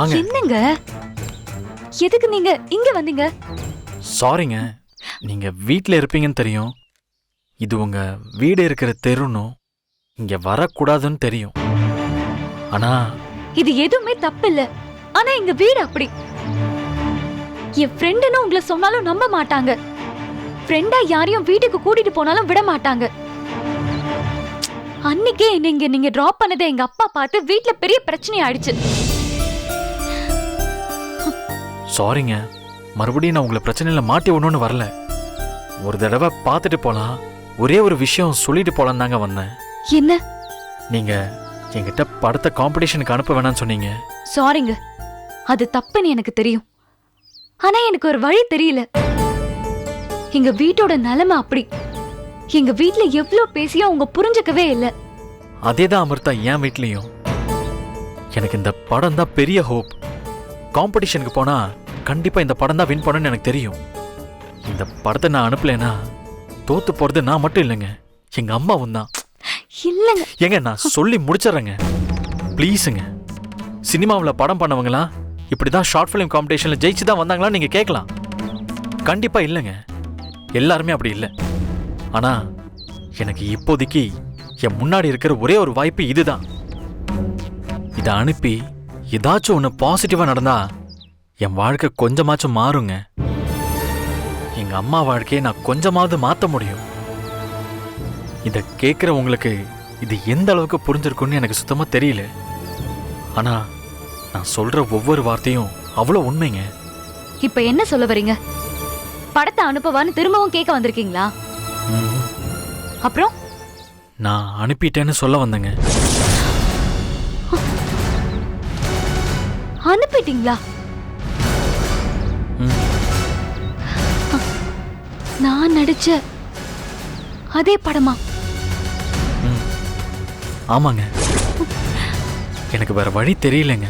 வாங்க. என்னங்க? எதுக்கு நீங்க இங்க வந்தீங்க? சாரிங்க நீங்க வீட்ல இருப்பீங்கன்னு தெரியும். இது உங்க வீடு இருக்கிற தெருன்னும் இங்க வரக்கூடாதுன்னு தெரியும். ஆனா இது எதுவுமே தப்பு இல்ல ஆனா எங்க வீடு அப்படி. என் ஃப்ரெண்டுன்னு உங்களை சொன்னாலும் நம்ப மாட்டாங்க. ஃப்ரெண்டா யாரையும் வீட்டுக்கு கூட்டிட்டு போனாலும் விட மாட்டாங்க. அன்னைக்கே நீங்க நீங்க டிராப் பண்ணதை எங்க அப்பா பார்த்து வீட்ல பெரிய பிரச்சனை ஆயிடுச்சு. சாரிங்க மறுபடியும் நான் உங்களை பிரச்சனையில மாட்டி விடணும்னு வரல. ஒரு தடவை பார்த்துட்டு போலாம். ஒரே ஒரு விஷயம் சொல்லிட்டு போலாம் தாங்க வந்தேன். என்ன? நீங்க என்கிட்ட படத்தை காம்படிஷனுக்கு அனுப்ப வேணாம்னு சொன்னீங்க. சாரிங்க அது தப்புன்னு எனக்கு தெரியும். ஆனா எனக்கு ஒரு வழி தெரியல. எங்க வீட்டோட நிலைமை அப்படி. எங்க வீட்ல எவ்ளோ பேசியும் அவங்க புரிஞ்சுக்கவே இல்ல. அதே தான் அமிர்தா என் வீட்லேயும். எனக்கு இந்த படம் தான் பெரிய ஹோப் காம்படிஷனுக்கு போனா கண்டிப்பா இந்த படம் தான் வின் பண்ணணும்னு எனக்கு தெரியும். இந்த படத்தை நான் அனுப்பலைன்னா தோத்து போறது நான் மட்டும் இல்லைங்க. எங்க அம்மாவும் தான். இல்லங்க. ஏங்க நான் சொல்லி முடிச்சிடுறேங்க. ப்ளீஸுங்க சினிமாவில் படம் பண்ணவங்களாம் இப்படி தான் ஷார்ட் ஃபிலிம் காம்படிஷனில் ஜெயிச்சு தான் வந்தாங்களா நீங்கள் கேட்கலாம். கண்டிப்பாக இல்லைங்க. எல்லாருமே அப்படி இல்லை. ஆனால் எனக்கு இப்போதைக்கு என் முன்னாடி இருக்கிற ஒரே ஒரு வாய்ப்பு இதுதான். இதை அனுப்பி ஏதாச்சும் ஒன்று பாசிட்டிவாக நடந்தா என் வாழ்க்கை கொஞ்சமாச்சும் மாறுங்க. எங்கள் அம்மா வாழ்க்கையை நான் கொஞ்சமாவது மாற்ற முடியும். இதை கேட்குற உங்களுக்கு இது எந்த அளவுக்கு புரிஞ்சிருக்குன்னு எனக்கு சுத்தமாக தெரியல. ஆனால் நான் சொல்கிற ஒவ்வொரு வார்த்தையும் அவ்வளோ உண்மைங்க. இப்ப என்ன சொல்ல வரீங்க? படத்தை அனுப்பவான்னு திரும்பவும் கேட்க வந்திருக்கீங்களா? அப்புறம்? நான் அனுப்பிட்டேன்னு சொல்ல வந்தேங்க. அனுப்பிட்டீங்களா? நான் நடிச்ச அதே படமா. ஆமாங்க. எனக்கு வேற வழி தெரியலங்க.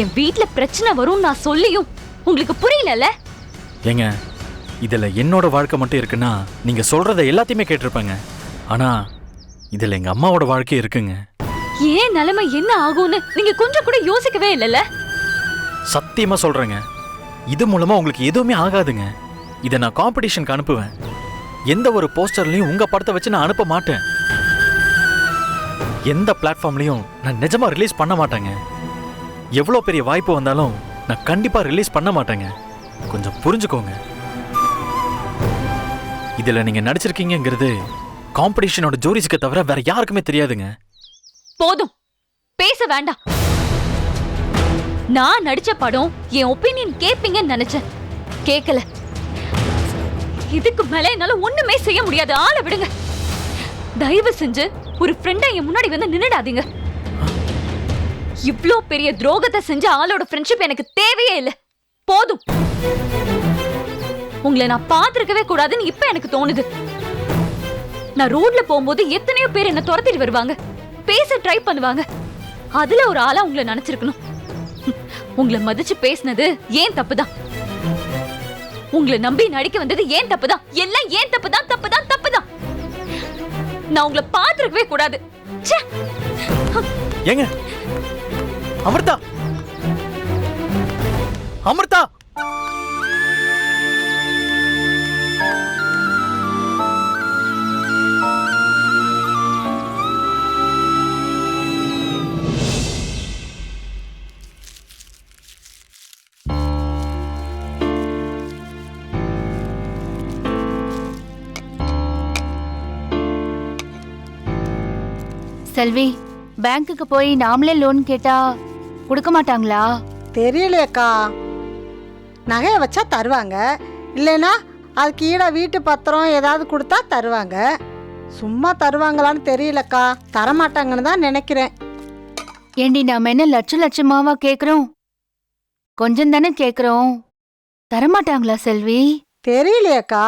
என் வீட்ல பிரச்சனை வரும் நான் சொல்லியும் உங்களுக்கு புரியலல்ல ஏங்க இதில் என்னோட வாழ்க்கை மட்டும் இருக்குன்னா நீங்கள் சொல்கிறத எல்லாத்தையுமே கேட்டிருப்பேங்க. ஆனால் இதில் எங்கள் அம்மாவோட வாழ்க்கை இருக்குங்க. ஏன் நிலைமை என்ன ஆகும்னு நீங்க கொஞ்சம் கூட யோசிக்கவே இல்லைல்ல சத்தியமாக சொல்கிறேங்க இது மூலமாக உங்களுக்கு எதுவுமே ஆகாதுங்க. இதை நான் காம்படிஷனுக்கு அனுப்புவேன். எந்த ஒரு போஸ்டர்லையும் உங்கள் படத்தை வச்சு நான் அனுப்ப மாட்டேன். எந்த பிளாட்ஃபார்ம்லையும் நான் நிஜமாக ரிலீஸ் பண்ண மாட்டேங்க. எவ்வளோ பெரிய வாய்ப்பு வந்தாலும் நான் கண்டிப்பாக ரிலீஸ் பண்ண மாட்டேங்க. கொஞ்சம் புரிஞ்சுக்கோங்க. இதில் நீங்கள் நடிச்சிருக்கீங்கிறது காம்படிஷனோட ஜோடிஸுக்கு தவிர வேற யாருக்குமே தெரியாதுங்க. போதும். பேச வேண்டாம். நான் நடிச்ச படம் என் ஒப்பீனியன் கேட்பீங்கன்னு நினைச்சேன். கேட்கல இதுக்கு மேல என்னால ஒண்ணுமே செய்ய முடியாது. ஆளை விடுங்க. தயவு செஞ்சு ஒரு ஃப்ரெண்டா என் முன்னாடி வந்து நின்னுடாதீங்க. இவ்ளோ பெரிய துரோகத்தை செஞ்ச ஆளோட ஃப்ரெண்ட்ஷிப் எனக்கு தேவையே இல்லை. போதும். உங்களை நான் பார்த்துருக்கவே கூடாதுன்னு இப்ப எனக்கு தோணுது. நான் ரோட்ல போகும்போது எத்தனையோ பேர் என்ன துரத்திட்டு வருவாங்க. பேச ட்ரை பண்ணுவாங்க. அதுல ஒரு ஆளா உங்களை நினைச்சிருக்கணும். உங்களை மதிச்சு பேசினது ஏன் தப்புதான்? உங்களை நம்பி நடிக்க வந்தது ஏன் தப்புதான்? எல்லாம் ஏன் தப்புதான்? தப்புதான்? தப்புதான்? நான் உங்களை பார்த்துருக்கவே கூடாது. ச்சே! ஏங்க அமிர்தா! அமிர்தா! செல்வி பேங்க்குக்கு போய் நாமளே லோன் கேட்டா கொடுக்க மாட்டாங்களா? தெரியலையேக்கா நகையை வச்சா தருவாங்க. இல்லைன்னா அதுக்கு ஈட வீட்டு பத்திரம் ஏதாவது கொடுத்தா தருவாங்க. சும்மா தருவாங்களான்னு தெரியலக்கா தரமாட்டாங்கன்னு தான் நினைக்கிறேன். ஏண்டி நாம என்ன லட்ச லட்சமாவா கேக்குறோம்? கொஞ்சம் தானே கேக்குறோம். தரமாட்டாங்களா செல்வி? தெரியலையேக்கா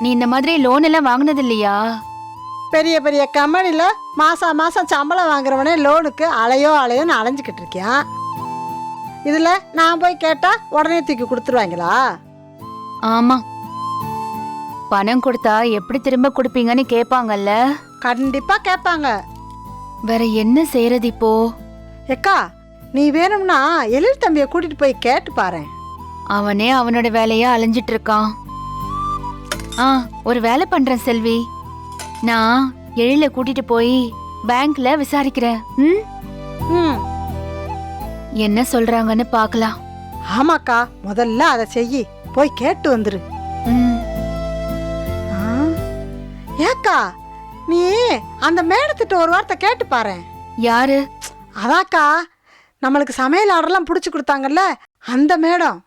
நீ இந்த மாதிரி லோன் எல்லாம் வாங்கினது இல்லையா? பெரிய பெரிய கம்பெனியில் மாதம் மாதம் சம்பளம் வாங்குறவனே லோனுக்கு அலையோ அலையோன்னு அலைஞ்சிக்கிட்டு இருக்கியான் இதில் நான் போய் கேட்டால் உடனே தூக்கி கொடுத்துருவாங்களா? ஆமா. பணம் கொடுத்தா எப்படி திரும்ப கொடுப்பீங்கன்னு கேட்பாங்கல்ல கண்டிப்பா கேட்பாங்க வேற என்ன செய்யறது இப்போ? ஏக்கா நீ வேணும்னா எழில் தம்பியை கூட்டிட்டு போய் கேட்டு பாரேன். அவனே அவனோட வேலைய அலைஞ்சிட்டு இருக்கான். ஆ ஒரு வேலை பண்றேன் செல்வி. நான் எழில கூட்டிட்டு போய் பேங்க்ல விசாரிக்கிறேன். ம்? ம். என்ன சொல்றாங்கன்னு பார்க்கலாம் ஆமாக்கா முதல்ல அதை செய் போய் கேட்டு வந்துரு. ம். ஆ? ஏக்கா நீ அந்த மேடத்திட்ட ஒரு வார்த்தை கேட்டு பாரேன் யாரு? அதாக்கா நம்மளுக்கு சமையல் ஆர்டர்லாம் பிடிச்சி கொடுத்தாங்கல்ல அந்த மேடம்.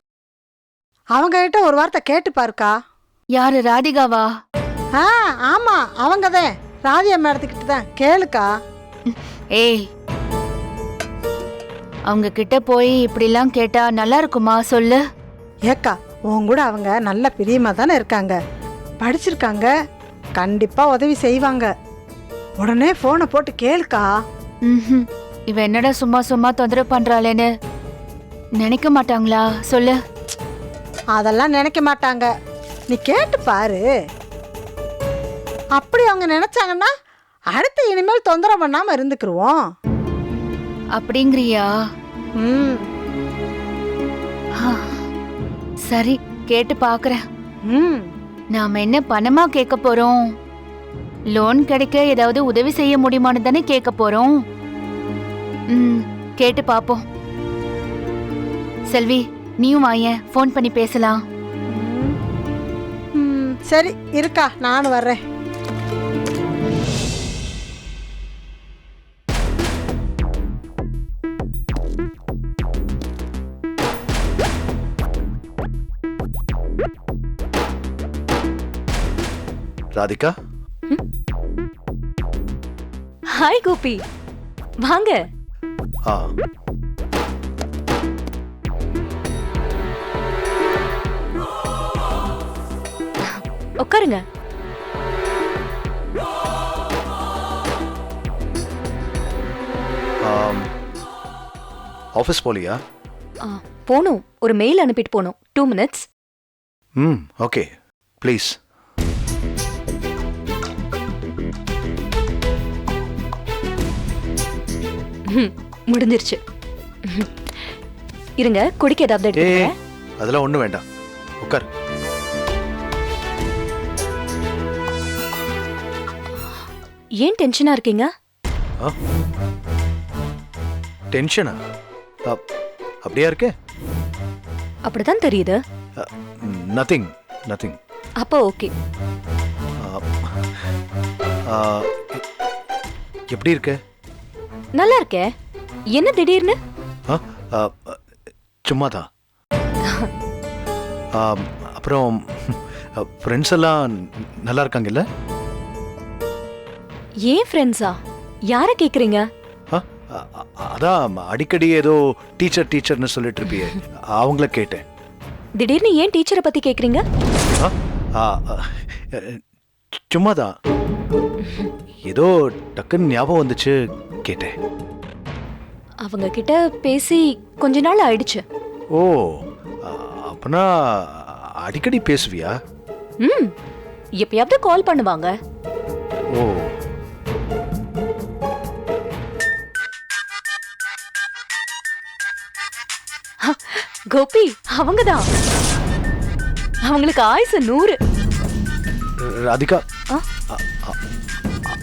அவங்க கிட்ட ஒரு வார்த்தை கேட்டு பாருக்கா. யாரு ராதிகாவா? ஆ ஆமா அவங்க தான் ராதியா மேடத்துக்கிட்ட தான் கேளுக்கா. ஏய் அவங்க கிட்ட போய் இப்படிலாம் கேட்டா நல்லா இருக்குமா? சொல்லு. ஏக்கா உன் கூட அவங்க நல்ல பிரியமா தானே இருக்காங்க. படிச்சிருக்காங்க. கண்டிப்பா உதவி செய்வாங்க. உடனே போனை போட்டு கேளுக்கா. ம்ஹும். இவ என்னடா சும்மா சும்மா தொந்தரவு பண்றாளேன்னு நினைக்க மாட்டாங்களா? சொல்லு. அதெல்லாம் நினைக்க மாட்டாங்க. நீ கேட்டு பாரு. அப்படி அவங்க நினைச்சாங்கன்னா அடுத்து இனிமேல் தொந்தரவு பண்ணாம இருந்துக்கிருவோம். அப்படிங்கிறியா? ம். சரி கேட்டு பாக்குறேன். ம். நாம என்ன பணமா கேட்க போறோம்? லோன் கிடைக்க ஏதாவது உதவி செய்ய முடியுமான்னு தானே கேட்க போறோம். ம் கேட்டு பாப்போம். செல்வி நீயும் வாயேன் ஃபோன் பண்ணி பேசலாம். சரி இருக்கா நானும் வர்றேன். ராதிகா? ஹாய் கோபி. வாங்க. ஆ. உட்காருங்க. ஆஃபீஸ் போலியா? ஆ, போகணும் ஒரு மெயில் அனுப்பிட்டு போகணும் two minutes hmm okay. Please முடிஞ்சிருச்சு. இருங்க குடிக்க ஏதாவது ஏ எடுத்துக்கிறேன் அதெல்லாம் ஒன்றும் வேண்டாம். உட்கார். ஏன் டென்ஷனா இருக்கீங்க? டென்ஷனா? அப்- அப்படியா இருக்கே? அப்படிதான் தெரியுது. நத்திங் நத்திங் அப்போ ஓகே. எப்படி இருக்க? நல்லா இருக்கே. என்ன திடீர்னு? சும்மா தான் அப்புறம் ஃப்ரெண்ட்ஸ் எல்லாம் நல்லா இருக்காங்கல்ல? ஏன் ஃப்ரெண்ட்ஸா யார கேக்குறீங்க? அதான் அடிக்கடி ஏதோ டீச்சர் டீச்சர்னு சொல்லிட்டு இருப்பியே அவங்கள கேட்டேன். திடீர்னு ஏன் டீச்சரை பத்தி கேக்குறீங்க? சும்மா தான் ஏதோ டக்குன்னு ஞாபகம் வந்துச்சு கேட்டேன். அவங்க கிட்ட பேசி கொஞ்ச நாள் ஆயிடுச்சு. ஓ அப்பனா அடிக்கடி பேசுவியா? ம் எப்பயாவது கால் பண்ணுவாங்க. ஓ கோபி அவங்கதான். அவங்களுக்கு ஆயுசு நூறு. ராதிகா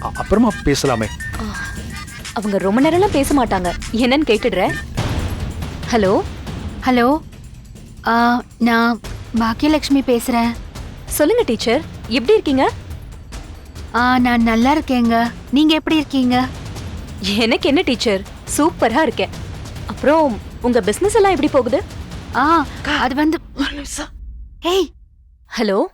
அப்புறமா பேசலாமே. அவங்க ரொம்ப நேரம்லாம் பேச மாட்டாங்க. என்னன்னு கேட்டுடுறேன் ஹலோ? ஹலோ ஆ, நான் பாக்கியலட்சுமி பேசுறேன். சொல்லுங்க டீச்சர் எப்படி இருக்கீங்க? ஆ நான் நல்லா இருக்கேங்க. நீங்க எப்படி இருக்கீங்க? எனக்கு என்ன டீச்சர்? சூப்பரா இருக்கேன். அப்புறம் உங்க பிசினஸ் எல்லாம் எப்படி போகுது? ஆ அது வந்து ஒரு நிமிஷம். ஏய். ஹலோ?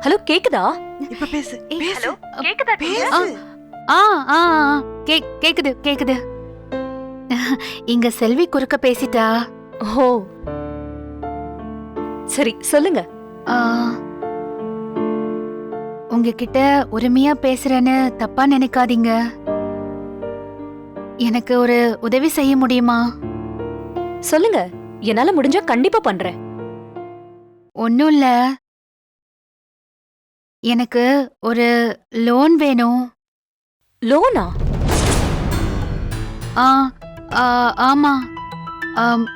ஹலோ கேக்குதா? இப்ப பேசு. பேசு. கேக்குதா ஆ ஆ, கே கேக்குது கேக்குது. இங்க செல்வி குறுக்க பேசிட்டா? ஓ. சரி சொல்லுங்க. ஆ, உங்ககிட்ட உரிமையா பேசுறேன்னு தப்பா நினைக்காதீங்க. எனக்கு ஒரு உதவி செய்ய முடியுமா? சொல்லுங்க. என்னால முடிஞ்சா கண்டிப்பா பண்றேன். ஒன்னும் இல்ல. எனக்கு ஒரு லோன் வேணும். லோனா? ஆ ஆ, ஆமா. ஆம்,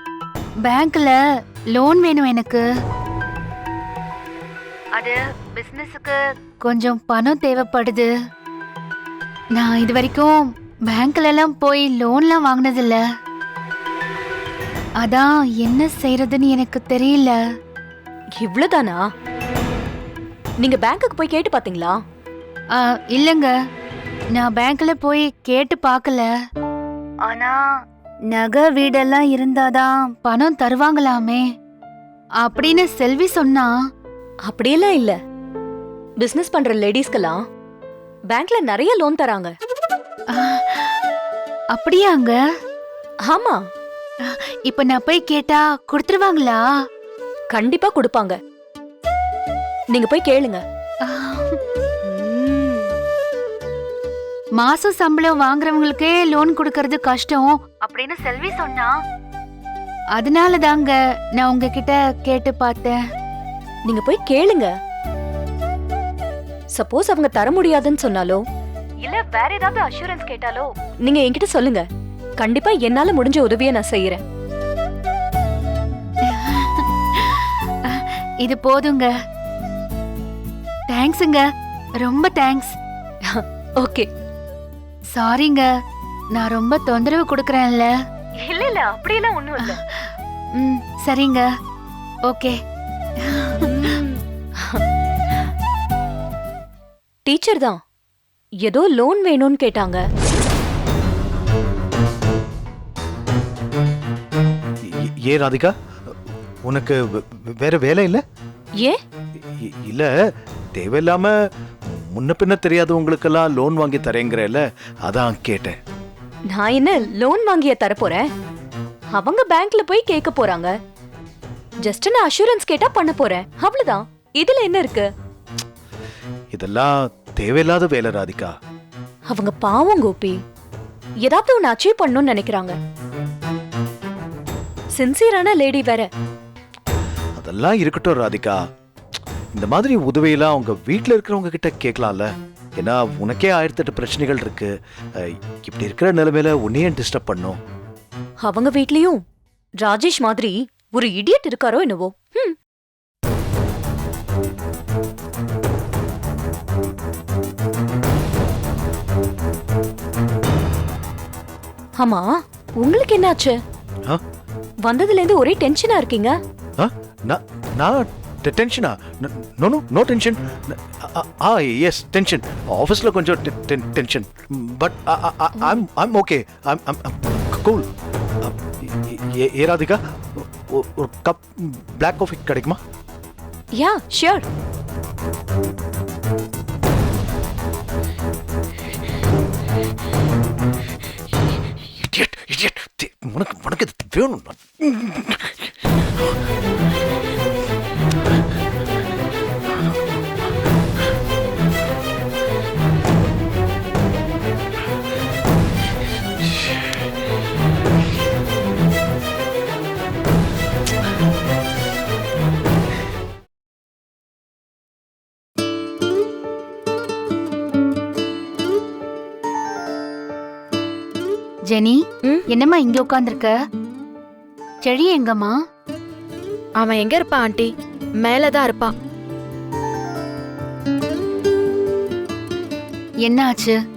பேங்க்ல லோன் வேணும் எனக்கு. அது பிசினஸுக்கு கொஞ்சம் பணம் தேவைப்படுது. நான் இது வரைக்கும் பேங்க்ல எல்லாம் போய் லோன்லாம் வாங்கினதில்ல. அதான் என்ன செய்யறதுன்னு எனக்கு தெரியல. இவ்ளோதானா நீங்க பேங்க்குக்கு போய் கேட்டு பாத்தீங்களா? ஆ, இல்லைங்க. நான் பேங்க்ல போய் கேட்டு பார்க்கல ஆனா நகை வீடெல்லாம் இருந்தாதான் பணம் தருவாங்களாமே. அப்படின்னு செல்வி சொன்னா. அப்படியெல்லாம் இல்ல. பிசினஸ் பண்ற லேடிஸ்க்கெல்லாம் பேங்க்ல நிறைய லோன் தராங்க. அப்படியாங்க ஆமா. இப்ப நான் போய் கேட்டா கொடுத்துருவாங்களா? கண்டிப்பா கொடுப்பாங்க. நீங்க போய் கேளுங்க. மாசம் சம்பளம் வாங்குறவங்களுக்கே லோன் கொடுக்கறது கஷ்டம் அப்படின்னு செல்வி சொன்னா அதனால தாங்க நான் உங்ககிட்ட கேட்டு பார்த்தேன். நீங்க போய் கேளுங்க. சப்போஸ் அவங்க தர முடியாதுன்னு சொன்னாலோ? இல்ல வேற ஏதாவது அஷூரன்ஸ் கேட்டாலோ? நீங்க என்கிட்ட சொல்லுங்க. கண்டிப்பா என்னால முடிஞ்ச உதவியை நான் செய்யறேன். இது போதுங்க. தேங்க்ஸுங்க ரொம்ப தேங்க்ஸ் ஓகே சாரிங்க நான் ரொம்ப தொந்தரவு கொடுக்கறேன்ல. இல்ல இல்ல அப்படியெல்லாம் ஒண்ணும் இல்ல. ம் சரிங்க. ஓகே டீச்சர் தான். ஏதோ லோன் வேணும்னு கேட்டாங்க. ஏ- ஏ ராதிகா? உனக்கு வேற வேலை இல்லை? இ- இல்ல தேவையில்லாம முன்ன பின்ன தெரியாதவங்களுக்கெல்லாம் லோன் வாங்கி தரேங்கிறல்ல அதான் கேட்டேன். நான் என்ன லோன் வாங்கிய தர போறேன் அவங்க பேங்க்ல போய் கேட்க போறாங்க. ஜஸ்ட் நான் அஷூரன்ஸ் கேட்டா பண்ண போறேன். அவ்வளவுதான். இதுல என்ன இருக்கு? இதெல்லாம் தேவையில்லாத வேலை ராதிகா. அவங்க பாவம் கோபி. ஏதாவது ஒன்னு அச்சீவ் பண்ணணும்னு நினைக்கிறாங்க. சின்சியரான லேடி வேற. அதெல்லாம் இருக்கட்டும் ராதிகா. இந்த மாதிரி உதவியெல்லாம் உங்க வீட்ல இருக்கிறவங்க கிட்ட கேட்கலாம்ல. ஏன்னா உனக்கே ஆயிரத்தெட்டு பிரச்சனைகள் இருக்கு. அஹ், இப்படி இருக்கிற நிலைமையில உன்னையும் டிஸ்டர்ப் பண்ணும். அவங்க வீட்லயும் ராஜேஷ் மாதிரி ஒரு இடியட் இருக்காரோ என்னவோ? ஆமா உங்களுக்கு என்னாச்சு? வந்ததுல இருந்து ஒரே டென்ஷனா இருக்கீங்க? நான் டென்ஷனா no no no tension ah yes tension ஆஃபீஸில் கொஞ்சம் tension but I'm I'm okay I'm I'm cool ஏ ராதிகா ஒரு கப் பிளாக் காஃபி கிடைக்குமா? யா ஷியோர் உனக்கு உனக்கு வேணும் என்னம்மா இங்க உட்காந்துருக்க செடி எங்கம்மா? அவன் எங்க இருப்பான் ஆண்டி? மேலதான் இருப்பான் என்ன ஆச்சு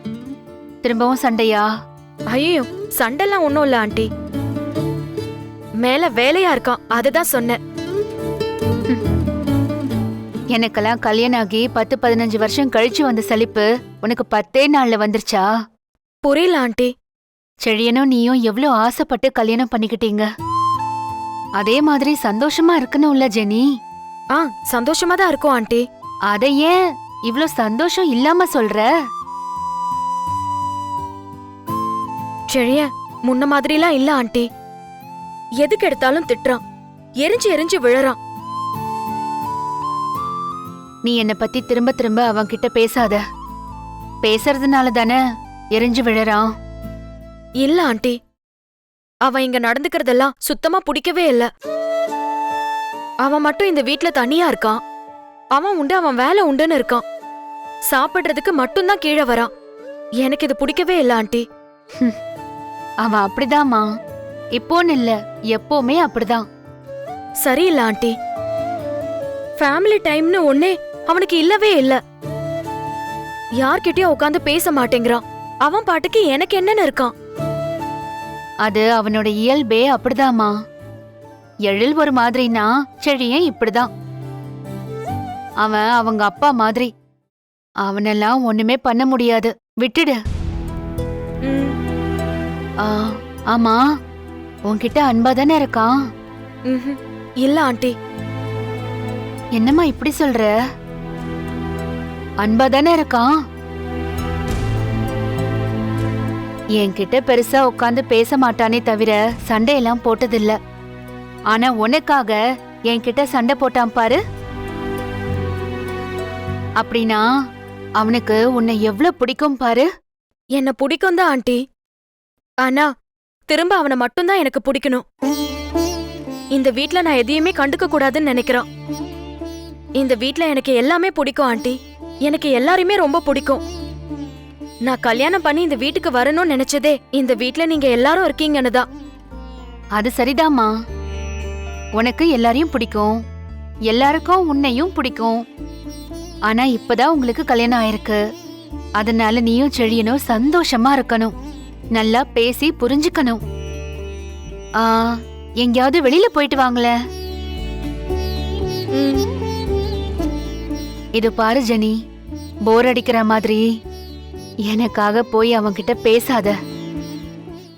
திரும்பவும் சண்டையா? ஐயோ சண்டைலாம் ஒண்ணும் இல்ல ஆண்டி. மேல வேலையா இருக்கான் அதுதான் சொன்னேன். எனக்கெல்லாம் கல்யாணம் ஆகி பத்து பதினஞ்சு வருஷம் கழிச்சு வந்த சலிப்பு உனக்கு பத்தே நாள்ல வந்துருச்சா? புரியல ஆண்டி. செழியனும் நீயும் எவ்வளோ ஆசைப்பட்டு கல்யாணம் பண்ணிக்கிட்டீங்க? அதே மாதிரி சந்தோஷமா இருக்கணும்ல ஜெனி. ஆ சந்தோஷமா தான் இருக்கும் ஆண்டி. அத ஏன் இவ்ளோ சந்தோஷம் இல்லாம சொல்ற? செழிய முன்ன மாதிரிலாம் இல்ல ஆண்டி. எதுக்கு எடுத்தாலும் திட்டுறான். எரிஞ்சு எரிஞ்சு விழறான். நீ என்னை பத்தி திரும்ப திரும்ப அவன் கிட்ட பேசாத. பேசுறதுனால தானே எரிஞ்சு விழறான். இல்ல ஆண்டி. அவன் இங்க நடந்துக்கிறதெல்லாம் சுத்தமா பிடிக்கவே இல்ல. அவன் மட்டும் இந்த வீட்ல தனியா இருக்கான். அவன் உண்டு அவன் வேலை உண்டுன்னு இருக்கான். சாப்பிடுறதுக்கு மட்டும்தான் கீழே வரான். எனக்கு இது பிடிக்கவே இல்ல ஆண்டி. அவன் அப்படிதாம்மா. இப்போன்னு இல்ல எப்பவுமே அப்படிதான். சரியில்ல ஆண்டி. ஃபேமிலி டைம்னு ஒன்னே அவனுக்கு இல்லவே இல்ல. யார்கிட்டயும் உட்காந்து பேச மாட்டேங்கிறான். அவன் பாட்டுக்கு எனக்கு என்னன்னு இருக்கான். அது அவனோட இயல்பே அப்படிதாம்மா. எழில் ஒரு மாதிரினா செழியன் இப்படிதான். அவன் அவங்க அப்பா மாதிரி. அவனெல்லாம் ஒண்ணுமே பண்ண முடியாது. விட்டுடு. ஆமா. உன்கிட்ட அன்பா தானே இருக்கான். இல்ல ஆண்டி. என்னம்மா இப்படி சொல்ற? அன்பா தானே இருக்கான்? என்கிட்ட பெருசா உட்காந்து பேச மாட்டானே தவிர சண்டையெல்லாம் போட்டதில்ல. ஆனா உனக்காக என்கிட்ட சண்டை போட்டான் பாரு. அப்படின்னா அவனுக்கு உன்னை எவ்வளவு பிடிக்கும் பாரு. என்ன பிடிக்கும் தான் ஆண்டி. ஆனா திரும்ப அவனை மட்டும்தான் எனக்கு பிடிக்கணும். இந்த வீட்ல நான் எதையுமே கண்டுக்க கூடாதுன்னு நினைக்கிறான் இந்த வீட்ல எனக்கு எல்லாமே பிடிக்கும் ஆண்டி. எனக்கு எல்லாரையுமே ரொம்ப பிடிக்கும். நான் கல்யாணம் பண்ணி இந்த வீட்டுக்கு வரணும்னு நினைச்சதே இந்த வீட்ல நீங்க எல்லாரும் இருக்கீங்கன்னு தான். அது சரிதாம்மா. உனக்கு எல்லாரையும் பிடிக்கும். எல்லாருக்கும் உன்னையும் பிடிக்கும். ஆனா இப்பதான் உங்களுக்கு கல்யாணம் ஆயிருக்கு. அதனால நீயும் செழியனும் சந்தோஷமா இருக்கணும். நல்லா பேசி புரிஞ்சுக்கணும். ஆ எங்கேயாவது வெளியில போயிட்டு வாங்களே இது பாரு ஜெனி. போர் அடிக்கிற மாதிரி. எனக்காக போய் அவன்கிட்ட பேசாத.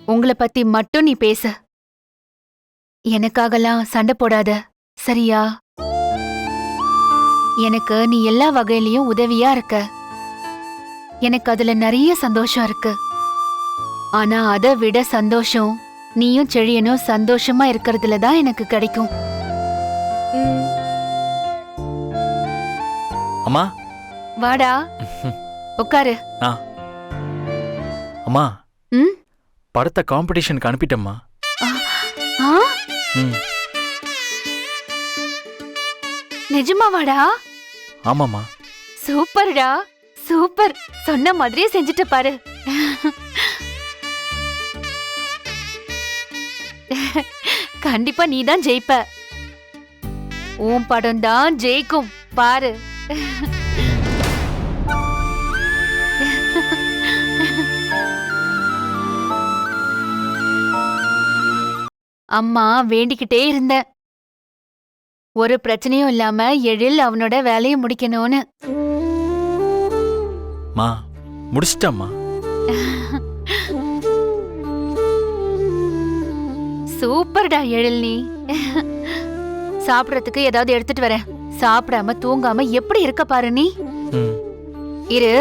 உங்களை பத்தி மட்டும் நீ பேச. எனக்காகலாம் சண்டை போடாத சரியா? எனக்கு நீ எல்லா வகையிலயும் உதவியா இருக்க. எனக்கு அதுல நிறைய சந்தோஷம் இருக்கு. ஆனா அதை விட சந்தோஷம் நீயும் செழியனும் சந்தோஷமா இருக்கிறதுல தான் எனக்கு கிடைக்கும். அம்மா. வாடா. உட்காரு அம்மா. ம்? படத்தை காம்படிஷனுக்கு அனுப்பிட்டேம்மா. ஆ ம். நிஜமாவாடா? ஆமாம்மா. சூப்பர்டா. சூப்பர். சொன்ன மாதிரியே செஞ்சுட்ட பாரு. கண்டிப்பா நீ தான் ஜெயிப்ப. உன் படம் தான் ஜெயிக்கும். பாரு. அம்மா வேண்டிக்கிட்டே இருந்தேன். ஒரு பிரச்சனையும் இல்லாம எழில் அவனோட வேலையை முடிக்கணும்னு. மா முடிச்சிட்டம்மா. சூப்பர்டா எழில் நீ. சாப்பிடறதுக்கு ஏதாவது எடுத்துட்டு வரேன். சாப்பிடாம தூங்காம எப்படி இருக்க பாரு நீ? இரு.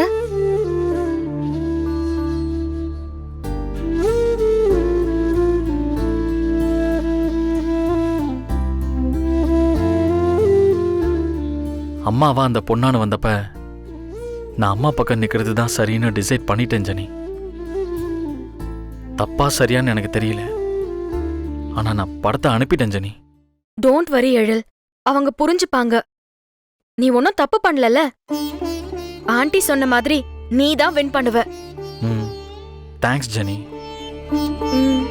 அம்மாவா அந்த பொண்ணான வந்தப்ப நான் அம்மா பக்கம் நிற்கிறது தான் சரின்னு டிசைட் பண்ணிட்டேன் ஜனி. தப்பா சரியான்னு எனக்கு தெரியல. ஆனா நான் படத்தை அனுப்பிட்டேன் ஜனி. டோன்ட் வரி எழில் அவங்க புரிஞ்சுப்பாங்க. நீ ஒன்னும் தப்பு பண்ணலல ஆண்டி சொன்ன மாதிரி நீ தான் வின் பண்ணுவ. ம். தேங்க்ஸ் ஜனி. ம்.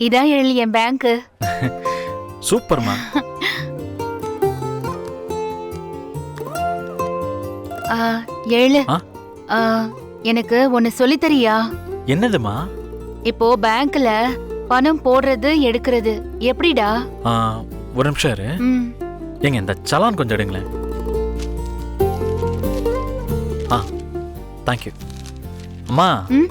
இதான் எழில் என் பேங்க்கு சூப்பர்மா. ஆ, எழிலு ஆ? ஆ, எனக்கு ஒன்னு சொல்லித் தரியா என்னதுமா? இப்போ பேங்க்ல பணம் போடுறது எடுக்கிறது. எப்படிடா? ஆ, ஒரு நிமிஷம் இரு. ம். ஏங்க இந்த சலான் கொஞ்சம் எடுங்களேன். ஆ தேங்க்யூ அம்மா ம்?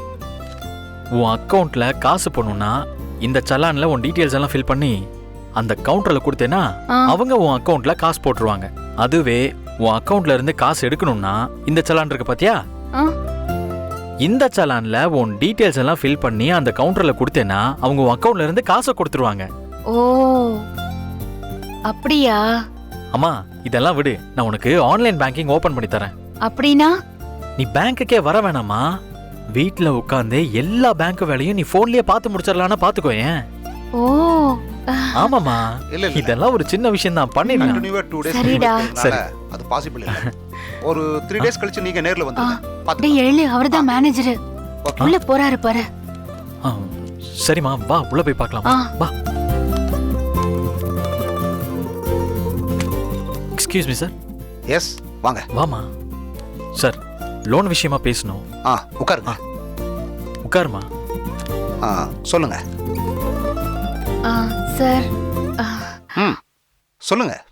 உன் அக்கௌண்ட்ல காசு போடணும்னா இந்த சலான்ல உன் டீட்டெயில்ஸ் எல்லாம் ஃபில் பண்ணி அந்த கவுண்டர்ல கொடுத்தேன்னா. அவங்க உன் அக்கௌண்ட்ல காசு போட்டுருவாங்க. அதுவே உன் அக்கௌண்ட்ல இருந்து காசு எடுக்கணும்னா இந்த சலான் இருக்கு பாத்தியா. இந்த சலான்ல உன் டீட்டெயில்ஸ் எல்லாம் ஃபில் பண்ணி அந்த கவுண்டர்ல கொடுத்தேன்னா அவங்க உன் அக்கௌண்ட்ல இருந்து காசை கொடுத்துருவாங்க. ஓ. அப்படியா? அம்மா இதெல்லாம் விடு. நான் உனக்கு ஆன்லைன் பேங்கிங் ஓபன் பண்ணி தரேன். அப்படின்னா? நீ பேங்க்குக்கே வர வேணாமா வீட்ல உட்காந்தே எல்லா பேங்க் வேலையும் நீ போன்லயே பார்த்து முடிச்சிடலாம்னா பாத்துக்கோ ஏன்? ஓ. ஆமாமா இல்ல இல்ல. இதெல்லாம் ஒரு சின்ன விஷயம் தான் பண்ணிடலாம். கண்டினியூவா டூ டேஸ் சரிடா. அது பாசிபிள் இல்ல. ஒரு த்ரீ டேஸ் கழிச்சு நீங்க நேர்ல வந்துருங்க. டேய் பாத்துக்கலாம் எழு அவர்தான் மேனேஜர் ஓகே. உள்ள போறாரு பாரு. ஆ, சரிம்மா வா உள்ள போய் பார்க்கலாம். ஆ. வா. எக்ஸ்கியூஸ் மீ சார் எஸ் வாங்க. வாமா சார் லோன் விஷயமா பேசணும். ஆ உட்காருங்க. உட்காருமா? ஆ சொல்லுங்க. ஆ, சார். ம் சொல்லுங்க.